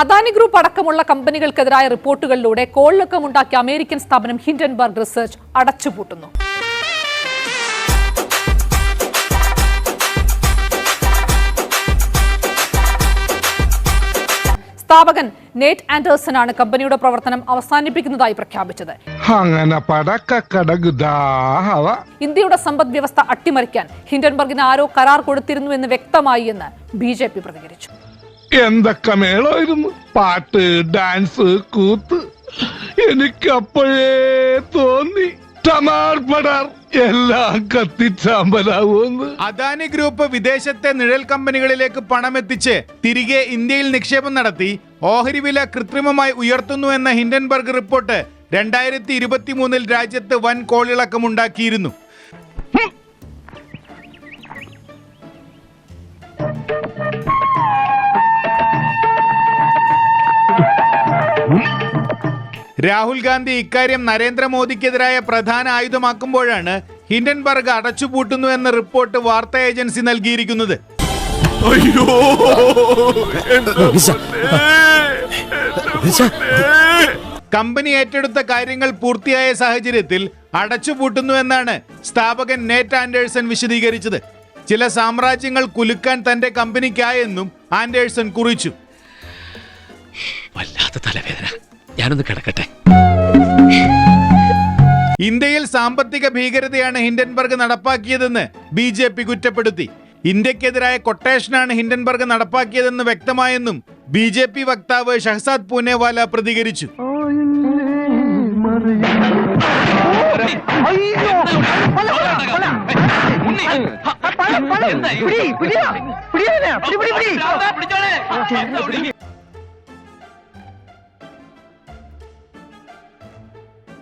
Adani group അടക്കമുള്ള കമ്പനികൾക്കെതിരായ റിപ്പോർട്ടുകളിലൂടെ കോളിളക്കമുണ്ടാക്കിയ അമേരിക്കൻ സ്ഥാപനം ഹിൻഡൻബർഗ് റിസർച്ച് അടച്ചുപൂട്ടുന്നു. സ്ഥാപകൻ നേറ്റ് ആൻഡേഴ്സൺ ആണ് കമ്പനിയുടെ പ്രവർത്തനം അവസാനിപ്പിക്കുന്നതായി പ്രഖ്യാപിച്ചത്. അങ്ങനെ ഇന്ത്യയുടെ സമ്പദ് വ്യവസ്ഥ അട്ടിമറിക്കാൻ ഹിൻഡൻബർഗിന് ആരോ കരാർ കൊടുത്തിരുന്നു എന്ന് വ്യക്തമായി എന്ന് ബി ജെ പി പ്രതികരിച്ചു. എന്തൊക്കെ മേളായിരുന്നു? പാട്ട് ഡാൻസ് കൂത്ത്. എനിക്കപ്പോഴേ തോന്നി. അദാനി ഗ്രൂപ്പ് വിദേശത്തെ നിഴൽ കമ്പനികളിലേക്ക് പണം എത്തിച്ച് തിരികെ ഇന്ത്യയിൽ നിക്ഷേപം നടത്തി ഓഹരി വില കൃത്രിമമായി ഉയർത്തുന്നു എന്ന ഹിൻഡൻബർഗ് റിപ്പോർട്ട് രണ്ടായിരത്തി ഇരുപത്തി മൂന്നിൽ രാജ്യത്ത് വൻ കോളിളക്കമുണ്ടാക്കിയിരുന്നു. രാഹുൽ ഗാന്ധി ഇക്കാര്യം നരേന്ദ്രമോദിക്കെതിരായ പ്രധാന ആയുധമാക്കുമ്പോഴാണ് ഹിൻഡൻബർഗ് അടച്ചുപൂട്ടുന്നു എന്ന റിപ്പോർട്ട് വാർത്താ ഏജൻസി നൽകിയിരിക്കുന്നത്. കമ്പനി ഏറ്റെടുത്ത കാര്യങ്ങൾ പൂർത്തിയായ സാഹചര്യത്തിൽ അടച്ചുപൂട്ടുന്നു എന്നാണ് സ്ഥാപകൻ നേറ്റ് ആൻഡേഴ്സൺ വിശദീകരിച്ചത്. ചില സാമ്രാജ്യങ്ങൾ കുലുക്കാൻ തന്റെ കമ്പനിക്കായെന്നും ആൻഡേഴ്സൺ കുറിച്ചു. വല്ലാത്ത തലവേദന. ഞാനൊന്ന് കിടക്കട്ടെ. ഇന്ത്യയിൽ സാമ്പത്തിക ഭീകരതയാണ് ഹിൻഡൻബർഗ് നടപ്പാക്കിയതെന്ന് ബി ജെ പി കുറ്റപ്പെടുത്തി. ഇന്ത്യക്കെതിരായ കൊട്ടേഷനാണ് ഹിൻഡൻബർഗ് നടപ്പാക്കിയതെന്ന് വ്യക്തമായെന്നും ബി ജെ പി വക്താവ് ഷഹസാദ് പൂനെവാല പ്രതികരിച്ചു.